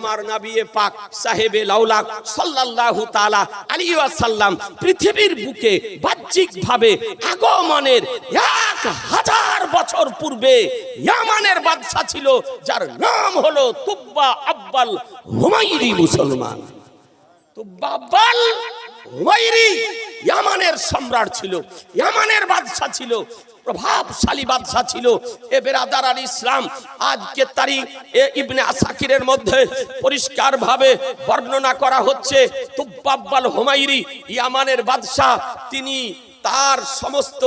আমার নবিয়ে পাক সাহেবে লাউলাক সাল্লাল্লাহু তাআলা পৃথিবীর বুকে বাহ্যিক ভাবে আগমনের এক হাজার বছর পূর্বে ইয়ামানের বাদশা ছিল, যার নাম হলো তুব্বা আব্বাল হুমায়রি মুসলমান। তুব্বা আব্বাল হুমায়রি ইয়ামানের সম্রাট ছিল, ইয়ামানের বাদশা ছিল প্রভাবশালী বাদশা ছিল। এ বেরাদার আল ইসলাম আজকে তারিখ এ ইবনে আসাকিরের মধ্যে পরিষ্কারভাবে বর্ণনা করা হচ্ছে, তুব্বাব্বাল হোমাইরি ইয়ামানের বাদশা তিনি তার সমস্ত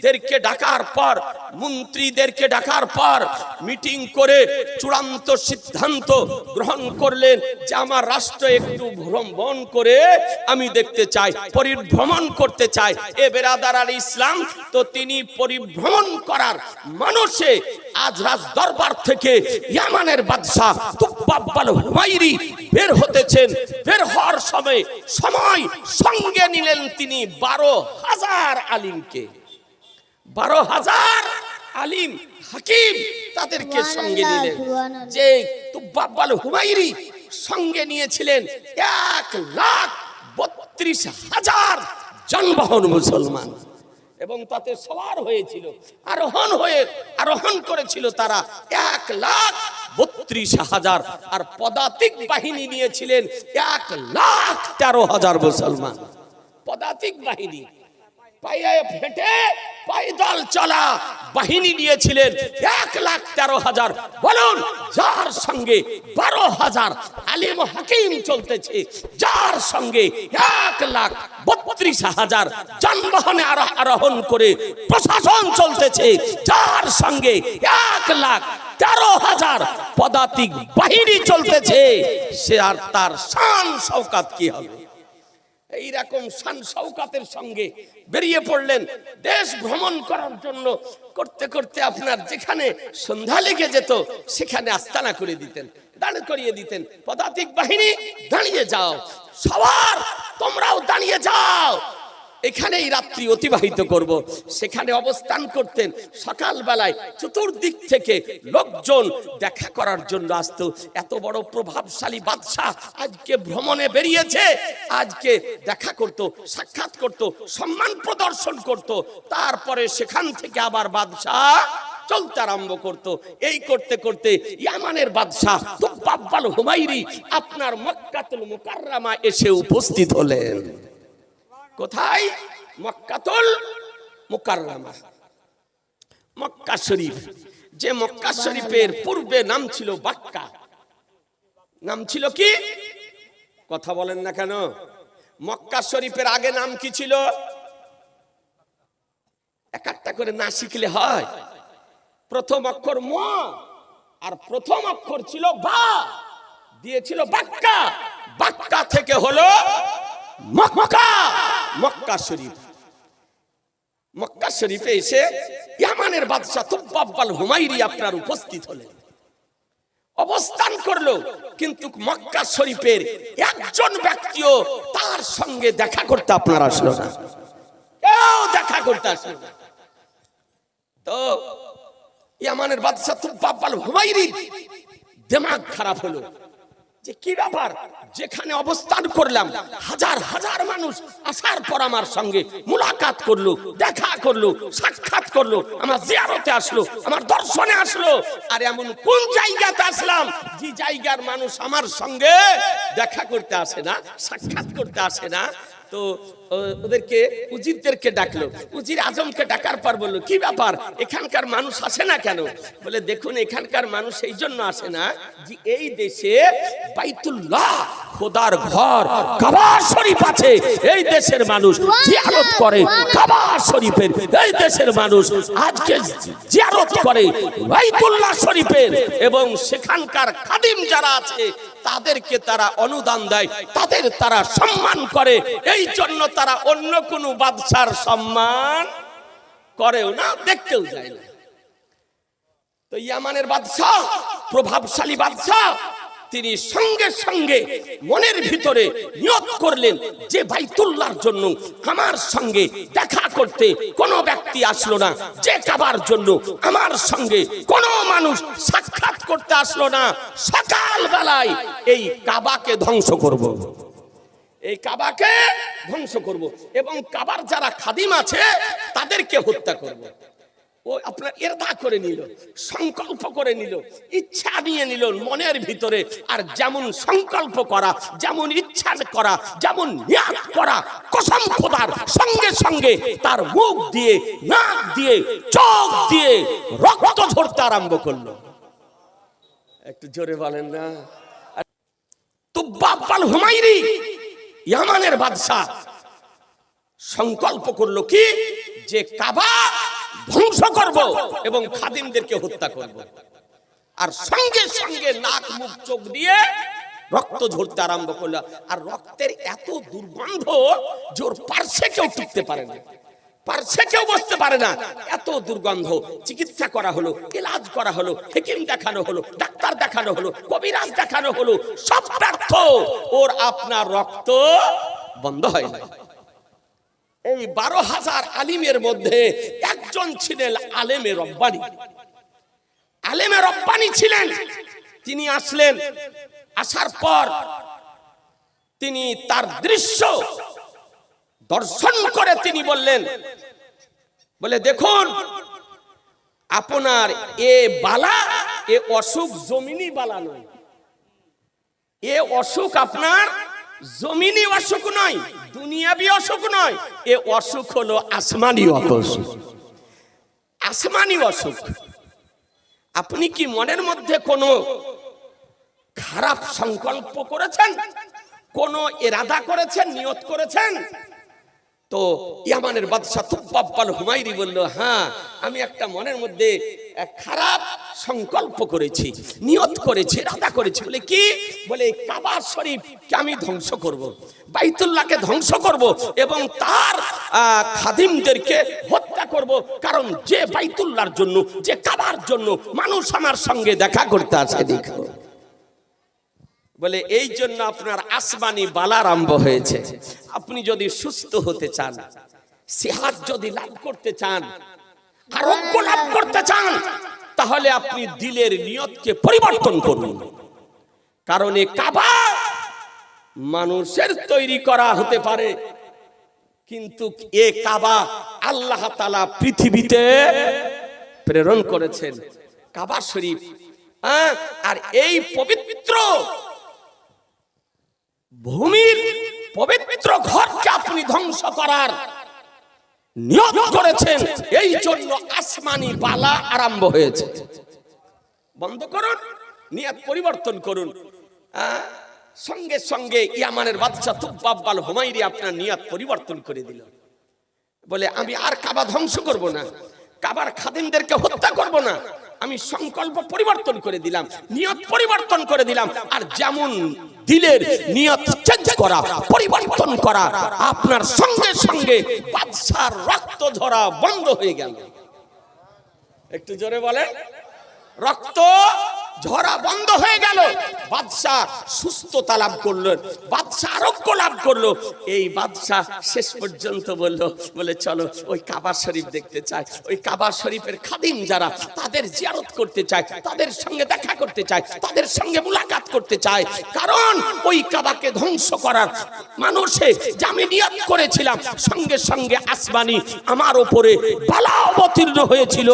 উজিরদেরকে ডাকার পর, মন্ত্রীদেরকে ডাকার পর মিটিং করে চূড়ান্ত সিদ্ধান্ত গ্রহণ করলেন যে আমার রাষ্ট্র একটু ভ্রমণ করে আমি দেখতে চাই, পরিভ্রমণ করতে চাই। এ বেরাদার আলী ইসলাম তো তিনি পরিভ্রমণ করার মানুষে আজ রাজ দরবার থেকে ইয়ামানের বাদশাহ তুব্বাব্বাল হুমায়রি বের হতেছেন। বের হওয়ার সময় সময় সঙ্গে নিলেন তিনি বারো হাজার আলিমকে। বারো হাজার আলিম হাকিম তাদেরকে সঙ্গে নিলেন। যে তুব্বাব্বাল হুমায়রি সঙ্গে নিয়েছিলেন এক লাখ বত্রিশ হাজার যানবাহন মুসলমান। এবং তাতে সবার হয়েছিল আরোহণ হয়ে আরোহণ করেছিল তারা এক লাখ বত্রিশ হাজার। আর পদাতিক বাহিনী নিয়েছিলেন এক লাখ তেরো হাজার মুসলমান। পদাতিক বাহিনী পায়ে ফেটে পায়দল চলা বাহিনী নিয়েছিলেন এক লাখ তেরো হাজার। বলুন, যার সঙ্গে বারো হাজার আলিম হাকিম চলতেছে, যার সঙ্গে এক লাখ বত্রিশ হাজার যানবাহনে আরোহণ করে প্রশাসন চলতেছে, যার সঙ্গে এক লাখ তেরো হাজার পদাতিক বাহিনী চলতেছে, সে আর তার শান শওকাত কি হবে? এইরকম সান সৌকাতের সঙ্গে বেরিয়ে পড়লেন। দেশ ভ্রমণ করার জন্য করতে করতে আপনার যেখানে সন্ধ্যা লেগে যেত, সেখানে আস্তানা করে দিতেন দাঁড় করিয়ে দিতেন। পদাতিক বাহিনী, দাঁড়িয়ে যাও। সবার, তোমরাও দাঁড়িয়ে যাও। এখানেই রাত্রি অতিবাহিত করব। সেখানে অবস্থান করতেন সকালবেলায় চতুর্দিক থেকে লোকজন দেখা করার জন্য আসতো। এত বড় প্রভাবশালী বাদশাহ আজকে ভ্রমণে বেরিয়েছে, আজকে দেখা করত, সাক্ষাৎ করত, সম্মান প্রদর্শন করত। তারপরে সেখান থেকে আবার বাদশাহ চলতে আরম্ভ করত। এই করতে করতে ইয়ামানের বাদশাহ তুব্বাব্বাল হুমায়রি আপনার মক্কাতুল মুকাররামা এসে উপস্থিত হলেন। কোথায়? মক্কাতুল মুকাররামা। মক্কা শরীফ। যে মক্কা শরীফের পূর্বে নাম ছিল বাক্কা। নাম ছিল কি? কথা বলেন না কেন? মক্কা শরীফের আগে নাম কি ছিল? এক একটা করে না শিখলে হয়। প্রথম অক্ষর ম আর প্রথম অক্ষর ছিল বা। দিয়েছিল বাক্কা। বাক্কা থেকে হলো মক্কা। মক্কা শরীফ। মক্কা শরীফে এসে ইয়ামানের বাদশাহ তুব্বাব্বাল হুমাইরি আপনার উপস্থিত হলেন। অবস্থান করল, কিন্তু মক্কা শরীফের একজন ব্যক্তিও তার সঙ্গে দেখা করতে আপনার আসলো না। কেউ দেখা করতে আসলো না। তো ইয়ামানের বাদশাহ তুব্বাব্বাল হুমায়রি দিমাগ খারাপ হলো। যে কি ব্যাপার? যেখানে অবস্থান করলাম, হাজার হাজার মানুষ আসার পর আমার সঙ্গে মুলাকাত করল, দেখা করল, সাক্ষাৎ করল, আমার জিয়ারতে আসলো, আমার দর্শনে আসলো। আর এমন কোন জায়গাতে আসলাম যে জায়গার মানুষ আমার সঙ্গে দেখা করতে আসে না, সাক্ষাৎ করতে আসে না? তো ওদেরকে উজিরদেরকে ডাকলো। উজির আজমকে ডাকার পর বলল, কি ব্যাপার? এখানকার মানুষ আসে না কেন? বলে, দেখুন, এখানকার মানুষ এই জন্য আসে না যে এই দেশে বাইতুল্লাহ, খোদার ঘর কাবা শরীফ আছে। এই দেশের মানুষ জিয়ারত করে কাবা শরীফের। এই দেশের মানুষ আজকে জিয়ারত করে বাইতুল্লাহ শরীফের। এবং সেখানকার খাদিম যারা আছে, তাদেরকে তারা অনুদান দেয়। তাদের তারা সম্মান করে। এই জন্য তারা অন্য কোনো বাদশার সম্মান করেও না, দেখতেও যায় না তো ইয়ামানের বাদশাহ, প্রভাবশালী বাদশাহ, তিনি সঙ্গে সঙ্গে মনের ভিতরে নিয়ত করলেন যে বাইতুল্লাহর জন্য আমার সঙ্গে দেখা করতে কোনো ব্যক্তি আসলো না, যে কাবার জন্য আমার সঙ্গে কোনো মানুষ সাক্ষাৎ করতে আসলো না সকাল বেলায় এই কাবাকে ধ্বংস করব। এই কাবাকে ধ্বংস করব এবং কাবার যারা খাদিম আছে, তাদেরকে হত্যা করব। ও আপনার এরদা করে নিল, সংকল্প করে নিল, ইচ্ছা নিয়ে নিল মনের ভিতরে, আর যেমন সংকল্প করা, যেমন ইচ্ছা করা, যেমন নিয়াত করা, কসম খোদার সঙ্গে সঙ্গে তার মুখ দিয়ে, নাক দিয়ে, চোখ দিয়ে রক্ত ঝরতে আরম্ভ করল একটু জোরে বলেন না তুব্বাল হুমাইরি ইয়ামানের বাদশাহ। সংকল্প করল কি? যে কাবা ধ্বংস করব এবং খাদিমদেরকে হত্যা করব। আর সঙ্গে সঙ্গে নাক, মুখ, চোখ দিয়ে রক্ত ঝরতে আরম্ভ করল। আর রক্তের এত দুর্গন্ধ জোর পার্শ্বে কেউ টিকতে পারে না। পার্শ্বে কেউ বসতে পারে না। এত দুর্গন্ধ, চিকিৎসা করা হলো, ইলাজ করা হলো, হেকিম দেখানো হলো, ডাক্তার দেখানো হলো, কবিরাজ দেখানো হলো, সব ব্যর্থ। ওর আপনার রক্ত বন্ধ হয় না এই বারো হাজার আলিমের মধ্যে একজন ছিলেন আলেমে রব্বানি। আলেমে রব্বানি ছিলেন। তিনি আসলেন, আসার পর তিনি তার দৃশ্য দর্শন করে তিনি বললেন, বলে, দেখুন, আপনার এ বালা, এ অসুখ জমিনি বালা নয়। এ অসুখ আপনার জমিনি অসুখ নয়, দুনিয়াবি অসুখ নয়, এ অসুখ হলো আসমানি অসুখ। আসমানি অসুখ। আপনি কি মনের মধ্যে কোনো খারাপ সংকল্প করেছেন? কোন এরাদা করেছেন? নিয়ত করেছেন? তো ইয়ামানের বাদশাহ তুব্বাব্বাল হুমাইরি বলল হ্যাঁ আমি একটা মনের মধ্যে খারাপ সংকল্প করেছি, নিয়ত করেছি রাদা করেছি। বলে কি? বলে কাবা শরীফকে আমি ধ্বংস করব। বাইতুল্লাহকে ধ্বংস করব এবং তার খাদিমদেরকে হত্যা করব। কারণ যে বাইতুল্লাহর জন্য, যে কাবার জন্য মানুষ আমার সঙ্গে দেখা করতে আসে, দেখো। বলে এই জন্য আপনার আসমানি বালা আরম্ভ হয়েছে আপনি যদি সুস্থ হতে চান, সেহাত যদি লাভ করতে চান, আরোগ্য লাভ করতে চান, তাহলে আপনি দিলের নিয়তকে পরিবর্তন করুন কারণ এ কাবা মানুষের তৈরি করা হতে পারে, কিন্তু এ কাবা আল্লাহ তালা পৃথিবীতে প্রেরণ করেছেন, কাবা শরীফ? আর এই পবিত্র পবিত্র ঘরকে আপনি ধ্বংস করার নিয়ত করেছেন, এই জন্য আসমানি বালা আরম্ভ হয়েছে। বন্ধ করুন, নিয়ত পরিবর্তন করুন। সঙ্গে সঙ্গে ইয়ামানের বাদশা তুব্বাব্বাল হুমাইরি আপনার নিয়ত পরিবর্তন করে দিল। বলে, আমি আর কাবা ধ্বংস করব না, কাবার খাদিমদেরকে হত্যা করব না আমি সংকল্প পরিবর্তন করে দিলাম, নিয়ত পরিবর্তন করে দিলাম, আর যেমন দিলের নিয়ত চেঞ্জ করা, পরিবর্তন করা, আপনার সঙ্গে সঙ্গে বাদশার রক্ত ধরা বন্ধ হয়ে গেল। একটু জোরে বলেন, রক্ত ঝরা বন্ধ হয়ে গেল। বাদশাহ সুস্থতা লাভ করলেন বাদশাহ আরোগ্য লাভ করল। এই বাদশাহ শেষ পর্যন্ত বলল, বলে, চলো, ওই কাবা শরীফ দেখতে চাই। ওই কাবা শরীফের খাদিম যারা, তাদের জিয়ারত করতে চায় তাদের সঙ্গে দেখা করতে চায় তাদের সঙ্গে মুলাকাত করতে চায় কারণ ওই কাবাকে ধ্বংস করার মানুষে যে আমি নিয়ত করেছিলাম, সঙ্গে সঙ্গে আসমানি আমার ওপরে বালা অবতীর্ণ হয়েছিল।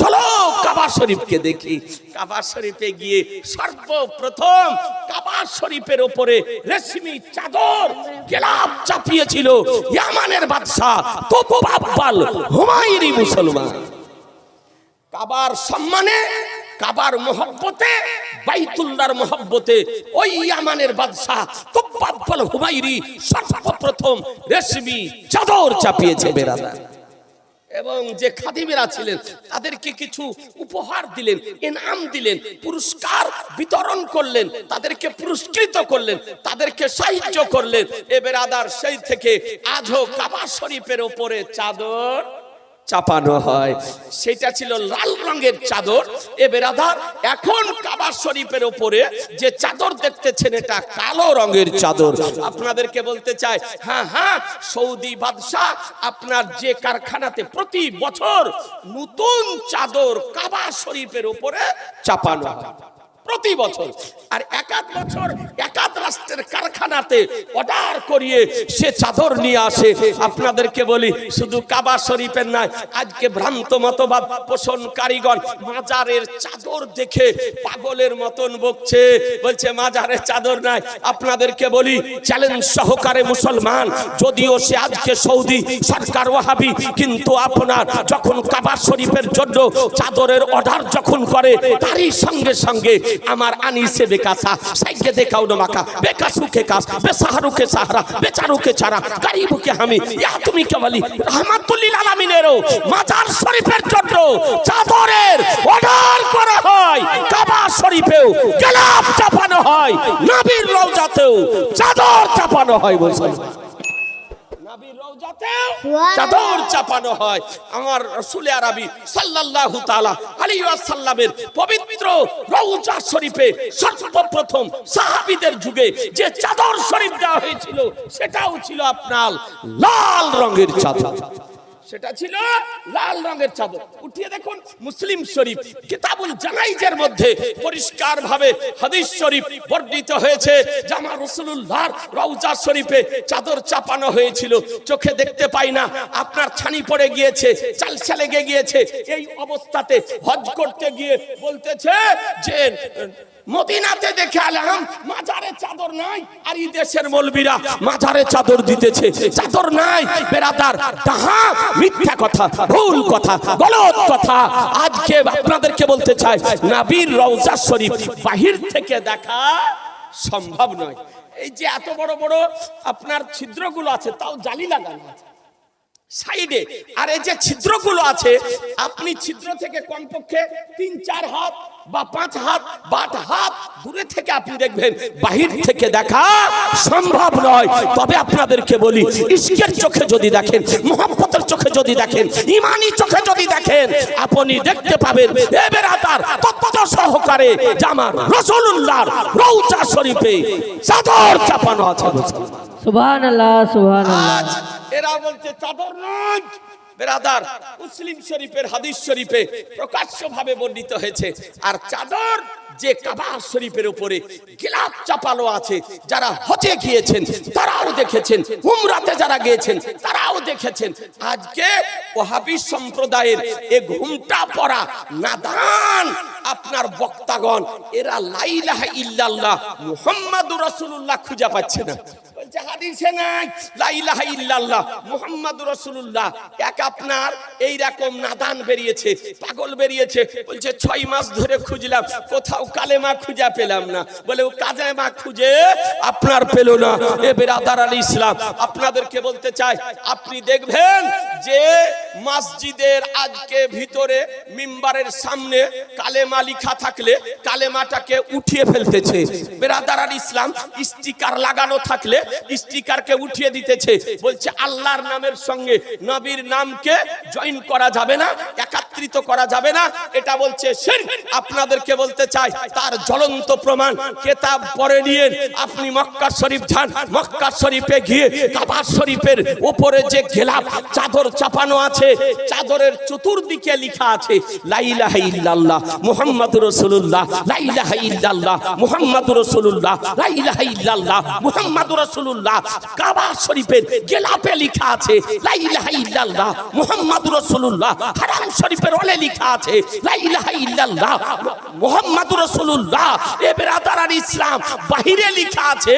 চলো কাবা শরীফকে দেখি। কাবা শরীফে গিয়ে সর্বপ্রথম কাবা শরীফের ওপরে রেশমি চাদর, গেলাপ চাপিয়েছিল ইয়ামানের বাদশাহ তোপো বাব্বাল হুমায়ুনি মুসলমান। কাবার সম্মানে, কাবার মহব্বতে, বাইতুল্লাহর মহব্বতে ওই ইয়ামানের বাদশাহ তোপ্পাব্বাল হুমায়ুরি সর্বপ্রথম রেশমি চাদর চাপিয়েছে বেরাদার। এবং যে খাদিমেরা ছিলেন, তাদেরকে কিছু উপহার দিলেন, ইনাম দিলেন, পুরস্কার বিতরণ করলেন, তাদেরকে পুরস্কৃত করলেন, তাদেরকে সাহায্য করলেন। এ বেরাদার সেই থেকে আজও কাবা শরীফের ওপরে চাদর চাপানো হয়। সেটা ছিল লাল রঙের চাদর। এ বেরাদার এখন কাবা শরীফের উপরে যে চাদর দেখতেছেন, এটা কালো রঙের চাদর। আপনাদেরকে বলতে চাই হ্যাঁ হ্যাঁ সৌদি বাদশাহ আপনার যে কারখানাতে প্রতি বছর নতুন চাদর কাবা শরীফের উপরে চাপানো হয়। প্রতি বছর। আর একাধ বছর একাধ রাষ্ট্রের কারখানাতে অর্ডার করিয়ে সে চাদর নিয়ে আসে। আপনাদেরকে বলি, শুধু কাবা শরীফের নয়, আজকে ভ্রান্ত মতবাদ পোষণ কারিগর মাজারের চাদর দেখে পাগলের মতন বকছে। বলছে, মাজারের চাদর নাই। আপনাদেরকে বলি, চ্যালেঞ্জ সহকারে মুসলমান, যদিও সে আজকে সৌদি সরকার ওয়াহাবি, কিন্তু আপনার যখন কাবা শরীফের জন্য চাদরের অর্ডার যখন করে, তারই সঙ্গে সঙ্গে আমার আনিসে বেকাসা সাইকে দেখাও না মাকা বেকাসুকে কাস, বেসাহারুকে সাহারা, বেচারুকে ছাড়া গারিবুকে আমি ইয়া তুমি কে বলি? রহমাতুল্লিল আলামিনেরও, মাজার শরীফের জন্য চাদরের অর্ডার করা হয়, কাবা শরীফেও গেলাপ চাপানো হয়, নবীর রওজাতেও চাদর চাপানো হয় বলছেন চাদর চাপানো হয়। আমার রসুল আরবি সাল্লাল্লাহু তাআলা আলাইহি ওয়াসাল্লামের পবিত্র রওজা শরীফে সর্বপ্রথম সাহাবীদের যুগে যে চাদর শরীফ দেওয়া হয়েছিল সেটাও ছিল আপনার লাল রঙের চাদর। সেটা ছিল লাল রঙের চাদর। উঠিয়ে দেখুন, মুসলিম শরীফ কিতাবুল জানাইজের মধ্যে পরিষ্কার ভাবে হাদিস শরীফ বর্ণিত হয়েছে জামা রসুল্লাহ রওজা শরীফে চাদর চাপানো হয়েছিল। চোখে দেখতে পাই না, আপনার ছানি পড়ে গিয়েছে চালসা লেগে গিয়েছে, এই অবস্থাতে হজ করতে গিয়ে বলতেছে যে মদিনাতে দেখে আলাম, মাজারে চাদর নাই, আর এই দেশের মলবিরা মাজারে চাদর দিতেছে। চাদর নাই বেরাদার তাহা মিথ্যা কথা, ভুল কথা, গলত কথা। আজকে আপনাদেরকে বলতে চাই, নাবির রওজা শরীফ বাহির থেকে দেখা সম্ভব নয়। এই যে এত বড় বড় আপনার ছিদ্রগুলো আছে, তাও জালি লাগানো আছে। সাইডে। আর এই যে ছিদ্রগুলো আছে, আপনি ছিদ্র থেকে কমপক্ষে তিন, চার হাত বা পাঁচ হাত বা আট হাত দূরে থেকে আপনি দেখবেন, বাহির থেকে দেখা সম্ভব নয়। তবে আপনাদেরকে বলি ইস্কের চোখে যদি দেখেন মোহাম্মতের চোখে যদি দেখেন, ইমানি চোখে যদি দেখেন, আপনি দেখতে পাবেন এবার তার তত্ত্ব সহকারে জামার রসুল্লাহর রৌচা শরীফে চাদর চাপানো আছে। সুবহান আল্লাহ এরা বলছে চাদর নয়। বেরাদার, মুসলিম শরীফের হাদিস শরীফে প্রকাশ্য ভাবে বর্ণিত হয়েছে। আর চাদর যে কাবা শরীফের উপরে গিলাপ চাপালো আছে, যারা হজে গিয়েছেন, তারাও দেখেছেন। উমরাতে যারা গিয়েছেন, তারাও দেখেছেন। আজকে ওহাবি সম্প্রদায়ের এ ঘুমটা পড়া নাদান আপনার বক্তাগণ, এরা লাইলাহা ইল্লাল্লাহ, মুহাম্মাদুর রাসূলুল্লাহ খুঁজে পাচ্ছে না। বলছে, হাদিসে নাই। লা ইলাহা ইল্লাল্লাহ, মুহাম্মাদুর রাসূলুল্লাহ। এক আপনার এই রকম নাদান বেরিয়েছে, পাগল বেরিয়েছে, বলছে, ছয় মাস ধরে খুঁজলাম, কোথাও কালেমা খুঁজে পেলাম না। বলে, ও কালেমা খুঁজে আপনার পেল না। এ বেরাদার আলী ইসলাম, আপনাদেরকে বলতে চাই, আপনি দেখবেন যে মসজিদের আজকে ভিতরে মিম্বারের সামনে কালেমা লিখা থাকলে কালেমাটাকে উঠিয়ে ফেলতেছে। বেরাদার আলী ইসলাম, স্টিকার লাগানো থাকলে স্টিকারকে উঠিয়ে দিতেছে। বলছে, আল্লাহর নামের সঙ্গে নবীর নামকে জয়েন করা যাবে না, একাত্রিত করা যাবে না। এটা বলছে শিরক। আপনাদেরকে বলতে চাই, তার জ্বলন্ত প্রমাণ কেতাব পড়ে নিয়ে আপনি মক্কা শরীফ যান। মক্কা শরীফে গিয়ে কাবা শরীফের উপরে যে গেলাপ চাদর চাপানো আছে, চাদরের চতুর্দিকে লেখা আছে লাইলাহা ইল্লাল্লাহ মুহাম্মাদুর রাসূলুল্লাহ লাইলাহা ইল্লাল্লাহ মুহাম্মাদুর রাসূলুল্লাহ লাইলাহা ইল্লাল্লাহ মুহাম্মাদুর রাসূলুল্লাহ কাবা শরীফের গেলাপে লেখা আছে লাইলাহা ইল্লাল্লাহ, মুহাম্মাদুর রাসূলুল্লাহ, হারাম শরীফের ওলে লেখা আছে লাইলাহা ইল্লাল্লাহ, মুহাম্মাদুর রাসূলুল্লাহ, এ বেরাদার ইসলাম, বাহিরে লেখা আছে,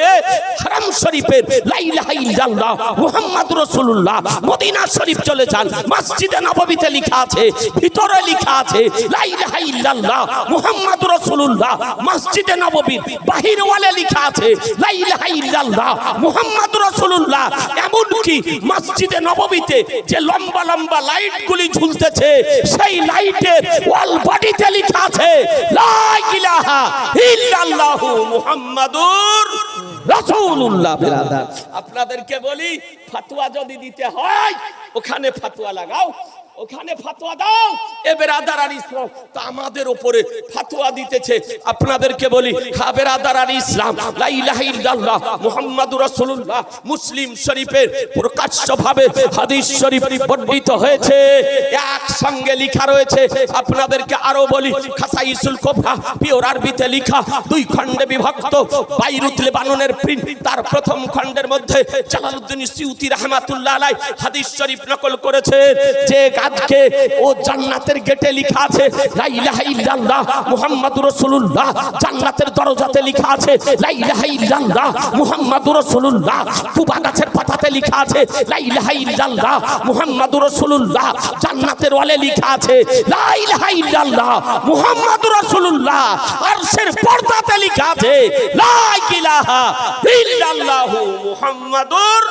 হারাম শরীফের লাইলাহা ইল্লাল্লাহ, মুহাম্মাদুর রাসূলুল্লাহ, মদিনা শরীফ চলে যান, মসজিদে নববীতে লেখা আছে, ভিতরে লেখা আছে লাইলাহা ইল্লাল্লাহ, মুহাম্মাদুর রাসূলুল্লাহ, মসজিদে নববীর, বাহির ওয়ালে লেখা আছে লাইলাহা ইল্লাল্লাহ মুহাম্মাদুর রাসূলুল্লাহ, এমন কি মসজিদে নববীতে যে লম্বা লম্বা লাইটগুলি ঝুলতেছে, সেই লাইটের ওয়াল বডিতে লেখা আছে, লা ইলাহা ইল্লাল্লাহু মুহাম্মাদুর রাসূলুল্লাহ আপনাদেরকে বলি, ফতোয়া যদি দিতে হয়, ওখানে ফতোয়া লাগাও। ওখানে ফাতোয়া দাও। এ বেরাদার আর ইসলাম, তা আমাদের উপরে ফাতোয়া দিতেছে। আপনাদেরকে বলি হা বেরাদার আর ইসলাম, লা ইলাহা ইল্লাল্লাহ, মুহাম্মাদুর রাসূলুল্লাহ, মুসলিম শরীফের প্রকাশ্যভাবে হাদিস শরীফ বর্ণিত হয়েছে। এক সঙ্গে লেখা রয়েছে, আপনাদেরকে আরও বলি, খাসাইসুল কোবরা, পিওর আরবিতে লেখা, দুই খণ্ডে বিভক্ত, বাইরুত লেবাননের প্রিন্ট, তার প্রথম খণ্ডের মধ্যে জালালউদ্দিন সিউতি রাহমাতুল্লাহ আলাই হাদিস শরীফ নকল করেছে। যে গাছকে ও জান্নাতের গেটে লেখা আছে, লা ইলাহা ইল্লাল্লাহ মুহাম্মাদুর রাসূলুল্লাহ। জান্নাতের দরজাতে লেখা আছে, লা ইলাহা ইল্লাল্লাহ মুহাম্মাদুর রাসূলুল্লাহ। তুবা গাছের পাতাতে লেখা আছে, লা ইলাহা ইল্লাল্লাহ মুহাম্মাদুর রাসূলুল্লাহ। জান্নাতের ওয়ালে লেখা আছে, লা ইলাহা ইল্লাল্লাহ মুহাম্মাদুর রাসূলুল্লাহ। আরশের পর্দাতে লেখা আছে, লা ইলাহা ইল্লাল্লাহ মুহাম্মাদুর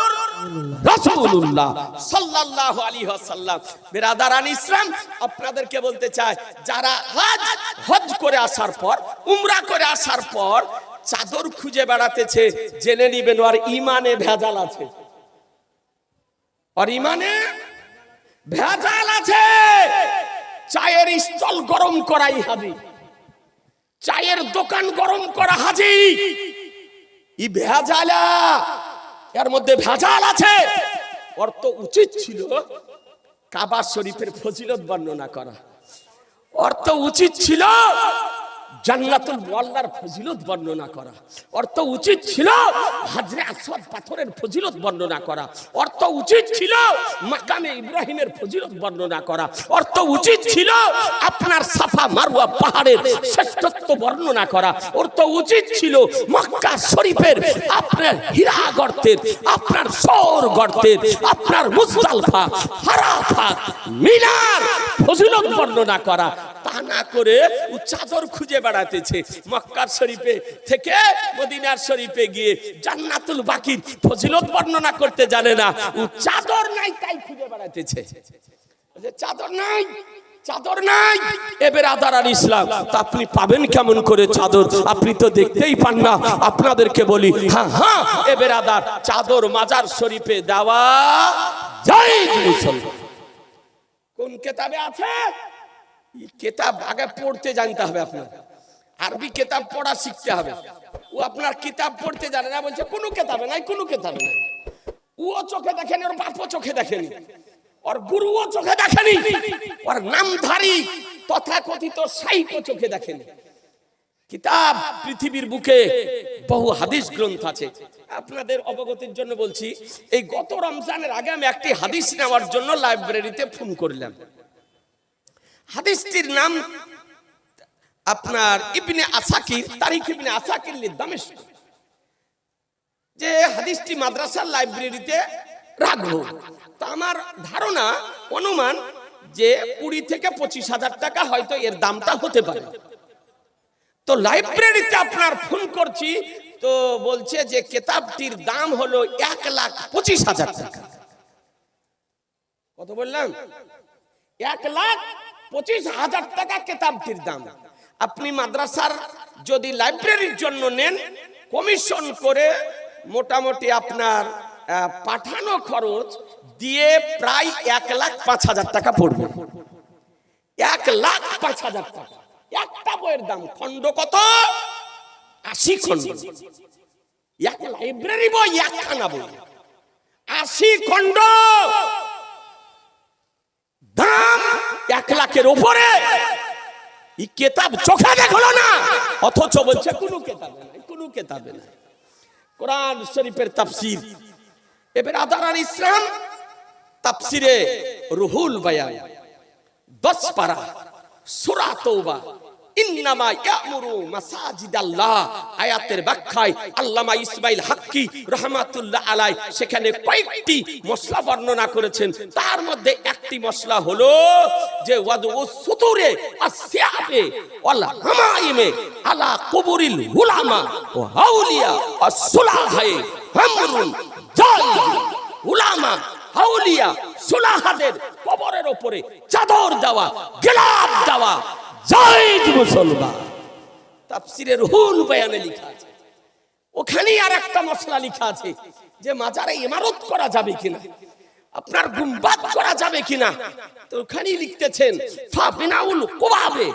রাসূলুল্লাহ। সাল্লাল্লাহু আলাইহি ওয়াসাল্লাম। বিরাদারান ইসলাম, আপনাদেরকে বলতে চাই, যারা হজ হজ করে আসার পর, উমরা করে আসার পর চাদর খুঁজে বেড়াতেছে, জেনে নিবেন আর ইমানে ভেজাল আছে। আর ইমানে ভেজাল আছে। চায়ের স্টল গরম করাই হাজি। চায়ের দোকান গরম করা হাজি। ই ভেজালা। এর মধ্যে ভেজাল আছে। অর্থ উচিত ছিল কাবা শরীফের ফজিলত বর্ণনা করা। অর্থ উচিত ছিল জান্নাতুল মোয়াল্লার ফজিলত বর্ণনা করা। অর্থ উচিত ছিল হাজরে আসওয়াদ পাথরের ফজিলত বর্ণনা করা। অর্থ উচিত ছিল মাকামে ইব্রাহিমের ফজিলত বর্ণনা করা। অর্থ উচিত ছিল আপনার সাফা মারুয়া পাহাড়ের শ্রেষ্ঠত্ব বর্ণনা করা। অর্থ উচিত ছিল মক্কা শরীফের আপনার হীরা গর্তের, আপনার সৌর গর্তের, আপনার মুজদালফা হারাফা মিনার ফজিলত বর্ণনা করা। তা না করে ও চাদর খুঁজে বেড়াতেছে মক্কার শরীফে থেকে মদিনার শরীফে গিয়ে জান্নাতুল বাকির ফজিলত বর্ণনা করতে জানে না। ও চাদর নাই, তাই খুঁজে বেড়াতেছে। চাদর নাই চাদর নাই। এবার আদার আর ইসলাম, তা আপনি পাবেন কেমন করে চাদর? আপনি তো দেখতেই পান না। আপনাদেরকে বলি হ্যাঁ হ্যাঁ এবার আদার চাদর মাজার শরীফে দেওয়া যায় মুসলমান। কোন কেতাবে আছে? কেতাব আগে পড়তে জানতে হবে আপনার। আরবি কেতাব পড়া শিখতে হবে। ও আপনার কিতাব পড়তে জানে না, বলছে, কোনো কেতাবে নাই, কোনো কেতাবে নাই। ও চোখে দেখেনি, ওর বাপও চোখে দেখেনি, ওর গুরুও চোখে দেখেনি, ওর নামধারী তথাকথিত সাইকো চোখে দেখেনি। কিতাব পৃথিবীর বুকে বহু হাদিস গ্রন্থ আছে। আপনাদের অবগতির জন্য বলছি, এই গত রমজানের আগে আমি একটি হাদিস নেওয়ার জন্য লাইব্রেরিতে ফোন করলাম। হাদিসটির নাম আপনার ইবনে আসাকির, তারিখ ইবনে আসাকির দামেস্ক যে হাদিসটি মাদ্রাসার লাইব্রেরিতে রাখব। তো আমার ধারণা, অনুমান যে কুড়ি থেকে পঁচিশ হাজার টাকা হয়তো এর দামটা হতে পারে। তো লাইব্রেরিতে আপনার ফোন করছি, তো বলছে যে কেতাবটির দাম হলো এক লাখ পঁচিশ হাজার টাকা। কত বললাম? এক লাখ পঁচিশ হাজার টাকা কেতাবটির দাম। আপনি মাদ্রাসার যদি লাইব্রেরির জন্য নেন, কমিশন করে মোটামুটি আপনার পাঠানো খরচ দিয়ে প্রায় এক লাখ পাঁচ হাজার টাকা পড়বে। এক লাখ পাঁচ হাজার টাকা। একটা বইয়ের দাম খণ্ড কত? আশি খণ্ড। এক লাইব্রেরি বই, একখানা বই। আশি খণ্ড দাম এক লাখের উপরে। এই কেতাব চোখে দেখল না, অথচ বলছে, কোনো কেতাবে নাই, কোনো কেতাবে নাই। কোরআন শরীফের তাফসীর। এবার আদারান ইসলাম তাফসিরে রুহুল বায়ান, দশ পারা, সূরা তওবা। ইন্নামা ইয়ামুরু মাসাজিদাল্লাহ। আয়াতের ব্যাখ্যায় আল্লামা ইসমাইল হাক্কি রহমাতুল্লাহ আলাই সেখানে কয়েকটি মশলা বর্ণনা করেছেন। তার মধ্যে একটি মশলা হলো যে ওয়াদু সুতুরে আসিয়াবে ওয়াল হামাইমে আলা কুবুরিল উলামা ও হাউলিয়া আসুলাহায়ে হামরুন জাইজ উলামা হাউলিয়া সুলাহাদের কবরের উপরে চাদর দেওয়া, গেলাপ দেওয়া জায়েজ মুসলমান। তাফসিরের হুল বয়ানে লেখা আছে। ওখানেই আর একটা মশলা লেখা আছে যে মাজারে ইমারত করা যাবে কিনা, আপনার গুম্বাদ করা যাবে কিনা, তো ওখানেই লিখতেছেন ফা বিনাউল কুবাবে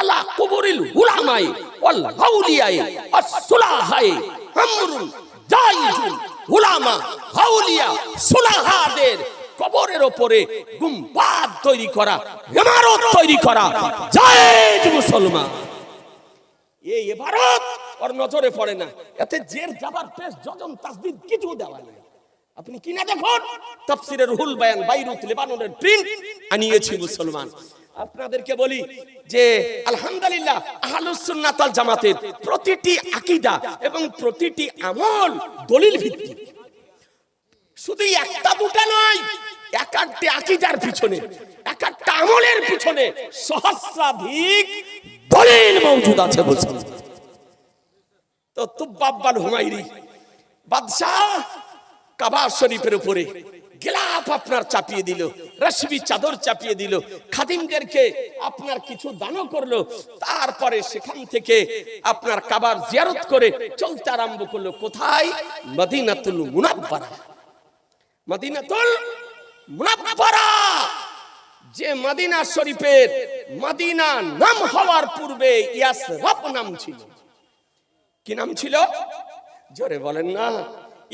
আলা কুবুরিল উলামাই ওয়াল গাউলিয়াই আসসুলাহাই আমরুন জাইজুন উলামা গাউলিয়া সুলাহাদের কবরের ওপরে গুম্বাদ তৈরি করা ইমারত তৈরি করা। জায়েজ মুসলমান। এই এবারত ওর নজরে পড়ে না। এতে জের যাবার পেশ, যজন তাসদিদ কিছু দেওয়া নাই। আপনি কিনা দেখুন, তাফসিরের রুহুল বায়ান বাইরুত লেবাননের প্রিন্ট আনিয়েছি মুসলমান। আপনাদেরকে বলি যে, আলহামদুলিল্লাহ, আহলুস সুন্নাত ওয়াল জামাতের প্রতিটি আকীদা এবং প্রতিটি আমল দলিল ভিত্তিক। শুধু একটা দুটা নয়, এক একটা আকিদার পিছনে, এক একটা আমলের পিছনে সহস্রাধিক দলিল মৌজুদ আছে বলছেন তো তুব্বাব্বাল হুমাইরি বাদশাহ কাবা শরীফের উপরে গেলাপ আপনার চাপিয়ে দিল, রশ্মি চাদর চাপিয়ে দিল, খাদিমদেরকে আপনার কিছু দানও করল, তারপরে সেখান থেকে আপনার কাবার জিয়ারত করে চলতে আরম্ভ করল। কোথায়? মদিনাতুল মুনাব্বারা। মদিনাতুল যে মদিনা শরীফের মদিনা নাম হওয়ার পূর্বে ইয়াসরাব নাম ছিল। কি নাম ছিল? জোরে বলেন না।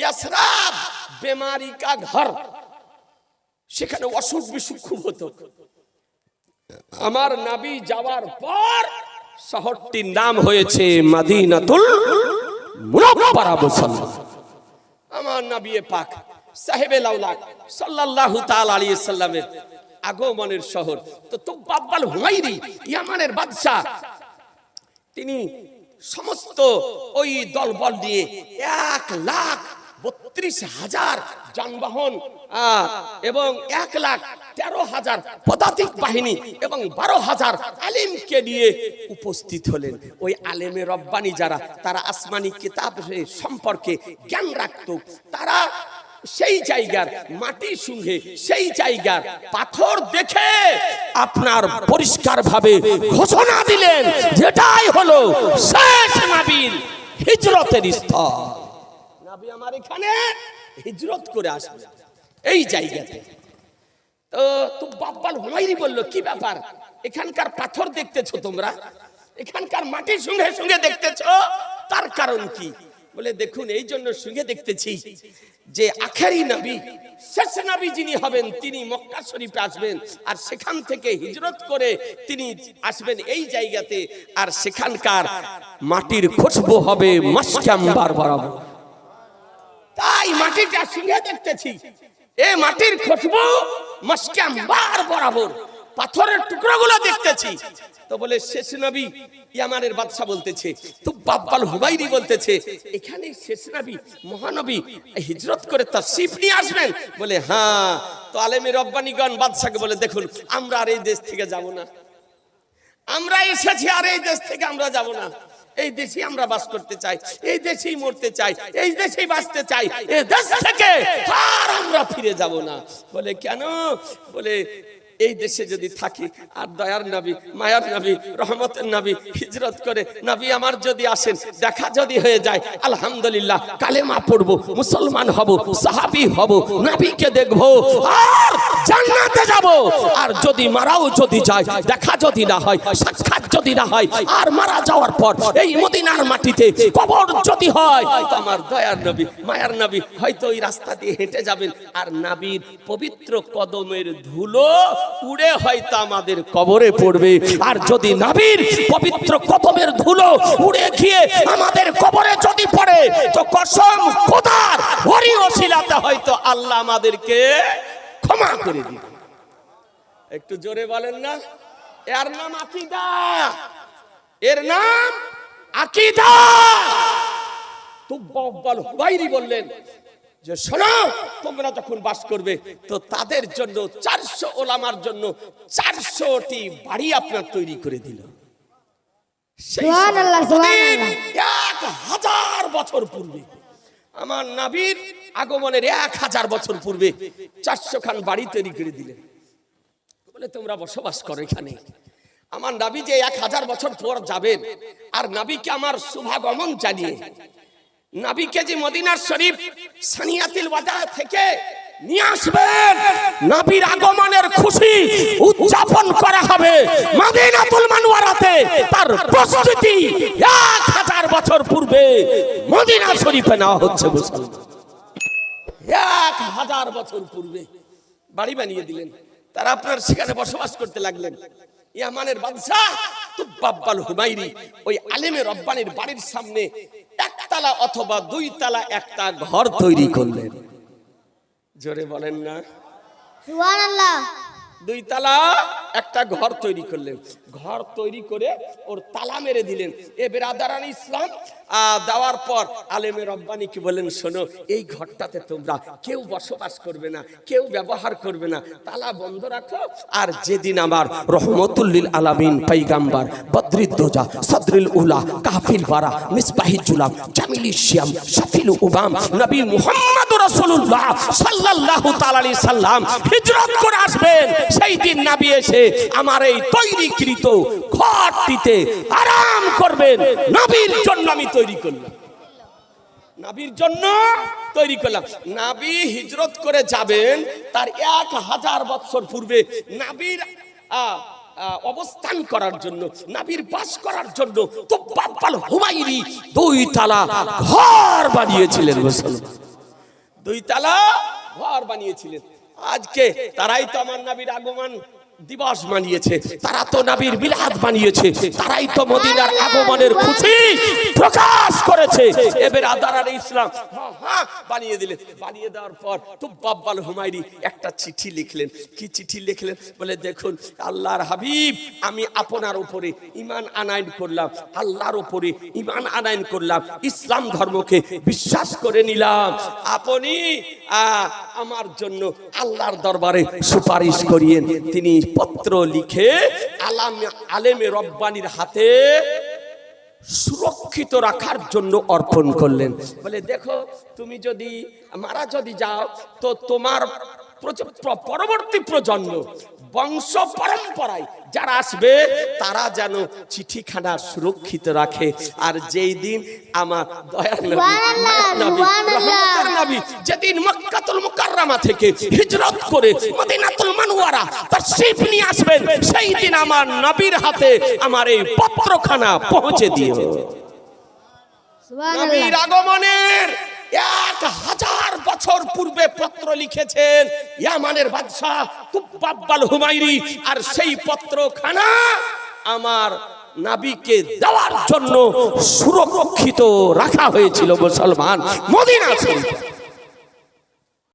ইয়াসরাব বেমারি কা ঘর। সেখানে অসুখ বিসুখ খুব হতো। আমার নাবি যাওয়ার পর শহরটির নাম হয়েছে মাদিনাতুল মুনাব্বারা মুসলমান আমার নবী পাক। সাহেবে লাউলাক সাল্লাল্লাহু তাআলা আলাইহি আগমনের শহর। তো তুব্বাল হুমাইরি ইয়ামানের বাদশা তিনি সমস্ত ওই দলবল দিয়ে এক লাখ বত্রিশ হাজার যানবাহন এবং এক লাখ তেরো হাজার পদাতিক বাহিনী এবং বারো হাজার আলিমকে নিয়ে উপস্থিত হলেন। ওই আলেমে রব্বানি যারা, তারা আসমানি কিতাব সম্পর্কে জ্ঞান রাখত। তারা সেই জায়গার মাটির সঙ্গে সেই জায়গার পাথর দেখে আপনার পরিষ্কার ভাবে ঘোষণা দিলেন, যেটাই হলো শেষ নাবিল, হিজরতের স্থল। নাবি আমার এখানে হিজরত করে আসবে। এই জায়গাতে। তো তো বাব্বাল হুমাইরি বলল, কি ব্যাপার? এখানকার পাথর দেখতেছো তোমরা? এখানকার মাটির সঙ্গে সঙ্গে দেখতেছো? তার কারণ কি? বলে, দেখুন, এই জন্য শুনে দেখতেছি যে আখেরি নবী, শেষ নবী যিনি হবেন, তিনি মক্কা শরীফে আসবেন আর সেখান থেকে হিজরত করে তিনি আসবেন এই জায়গাতে আর সেখানকার মাটির খুশবু হবে মাসকাম্বার বরাবর তাই মাটিটা শুনে দেখতেছি। এ মাটির খুশবু মস্কাম্বার বরাবর পাথরের টুকরোগুলো দেখতেছি। তো বলে, শেষ নবী, ইয়ামানের বাদশা বলতেছে, তো বাব্বাল হুবাইরি বলতেছে, এখানে শেষ নবী, মহানবী, হিজরত করে তার শিপ নিয়ে আসবেন? বলে হ্যাঁ। তো আলেমী রব্বানিগণ বাদশাকে বলে, দেখুন, আমরা আর এই দেশ থেকে যাব না। আমরা এসেছি আর এই দেশ থেকে আমরা যাব না। এই দেশে আমরা বাস করতে চাই, এই দেশেই মরতে চাই, এই দেশেই বাঁচতে চাই, এই দেশ থেকে আর আমরা ফিরে যাব না। বলে, কেন? বলে এই দেশে যদি থাকি, আর দয়ার নাবি, মায়ার নাবি, রহমতের নাবি হিজরত করে নাবি আমার যদি আসেন, দেখা যদি হয়ে যায়, আলহামদুলিল্লাহ, কালেমা পড়ব, মুসলমান হব, সাহাবি হব, নাবিকে দেখব। আর জান্নাতে যাব। আর যদি মারাও যদি যায়, দেখা যদি না হয়, সাক্ষাৎ যদি না হয়, আর মারা যাওয়ার পর এই মদিনার মাটিতে কবর যদি হয় আমার দয়ার নবী, মায়ার নবী হয়তো ওই রাস্তা দিয়ে হেঁটে যাবেন। আর নাবির পবিত্র কদমের ধুলো উড়ে হয়তো আমাদের কবরে পড়বে। আর যদি নাবির পবিত্র কদমের ধুলো উড়ে গিয়ে আমাদের কবরে যদি পড়ে, তো কসম খোদার হরি ওসিলাতে হয়তো আল্লাহ আমাদেরকে ক্ষমা করে দিবে। একটু জোরে বলেন না। এর নাম আকিদা। এর নাম আকিদা। তুব্বাল হুবাইরি বললেন যে শোনো তোমরা যখন বাস করবে তো তাদের জন্য চারশো ওলামার জন্য চারশোটি বাড়ি আপনার তৈরি করে দিল। এক হাজার বছর পূর্বে। আমার নাবির আগমনের এক হাজার বছর পূর্বে চারশো খান বাড়ি তৈরি করে দিলেন। বলে, তোমরা বসবাস করো এখানে। আমার নাবি যে এক হাজার বছর পর যাবেন আর নাবিকে আমার শুভাগমন জানিয়ে নাবিকে যে মদিনার শরীফ সানিয়াতিল ওয়াদা থেকে নিয়ে আসবেন। নবীর আগমনের খুশি উদযাপন করা হবে মদিনাতুল মানওয়ারাতে। তার প্রস্তুতি এক হাজার বছর পূর্বে মদিনা শরীফে নেওয়া হচ্ছে এক হাজার বছর পূর্বে। বাড়ি বানিয়ে দিলেন। তারা আপনার সেখানে বসবাস করতে লাগলেন। ইয়ামানের বাদশাহ তুব্বাব্বাল হুমাইরি ওই আলেমে রব্বানির বাড়ির সামনে একতলা অথবা দুই তালা একটা ঘর তৈরি করলেন। জোরে বলেন না। দুই তালা। একটা ঘর তৈরি করলেন। ঘর তৈরি করে ওর তালা মেরে দিলেন। এ বেরাদারান ইসলাম দেওয়ার পর আলেমের রব্বানিকে বলেন শোনো, এই ঘরটাতে তোমরা কেউ বসবাস করবে না, কেউ ব্যবহার করবে না। তালা বন্ধ রাখো আর যেদিন আমার রহমতুল্লিল আলামিন পাইগাম্বার বদ্রিদ্দোজা সদরিল উলা, কাফিল বারা, মিসবাহি জুলাম, জামিল শ্যাম, শাফিল উবাম, নবী মুহাম্মদ রাসূলুল্লাহ সাল্লাল্লাহু তাআলা সাল্লাম হিজরত করে আসবেন। সেই দিন নবী এসে আমার এই তৈরিকৃত ঘরটিতে আরাম করবেন। নবীর জন্য আমি তৈরি করলাম। নাবির জন্য তৈরি করলাম। নাবি হিজরত করে যাবেন, তার এক হাজার বছর পূর্বে নাবির অবস্থান করার জন্য, নাবির বাস করার জন্য তো ঘর বানিয়েছিলেন ঘর বানিয়েছিলেন। আজকে তারাই তো আমার নাবির আগমন। দিবস মানিয়েছে তারা তো নাবির বিলাদ বানিয়েছে তারাই তো মদিনার আগমনের খুশি প্রকাশ করেছে। এবার আদার আলী ইসলাম বানিয়ে দিলেন। বানিয়ে দেওয়ার পর তো বাব্বাল হুমায়রি একটা চিঠি লিখলেন। কি চিঠি লিখলেন? বলে দেখুন আল্লাহর হাবিব আমি আপনার উপরে ইমান আনায়ন করলাম আল্লাহর উপরে ইমান আনায়ন করলাম ইসলাম ধর্মকে বিশ্বাস করে নিলাম। আপনি আহ, আমার জন্য আল্লাহর দরবারে সুপারিশ করিয়েন। তিনি পত্র লিখে আলাম আলেমে রব্বানির হাতে সুরক্ষিত রাখার জন্য অর্পণ করলেন। বলে, দেখো, তুমি যদি মারা যদি যাও, তো তোমার পরবর্তী প্রজন্ম বংশ পরম্পরায় যারা আসবে তারা যেন চিঠিখানা সুরক্ষিত রাখে। আর যেই দিন আমার নবী, যেদিন মক্কাতুল মুকাররমা থেকে হিজরত করে মদিনাতুল মানওয়ারা তার শিপ নিয়ে আসবেন সেই দিন আমার নবীর হাতে আমার এই পত্রখানা পৌঁছে দিও। সুবহানাল্লাহ। নবীর আগমনের এক হাজার বছর পূর্বে পত্র লিখেছেন ইয়ামানের বাদশাহ তুব্বাব্বাল হুমায়রি, আর সেই পত্রখানা আমার নাবিকে দেওয়ার জন্য সুরক্ষিত রাখা হয়েছিল মুসলমান। মদিনা শরীফে।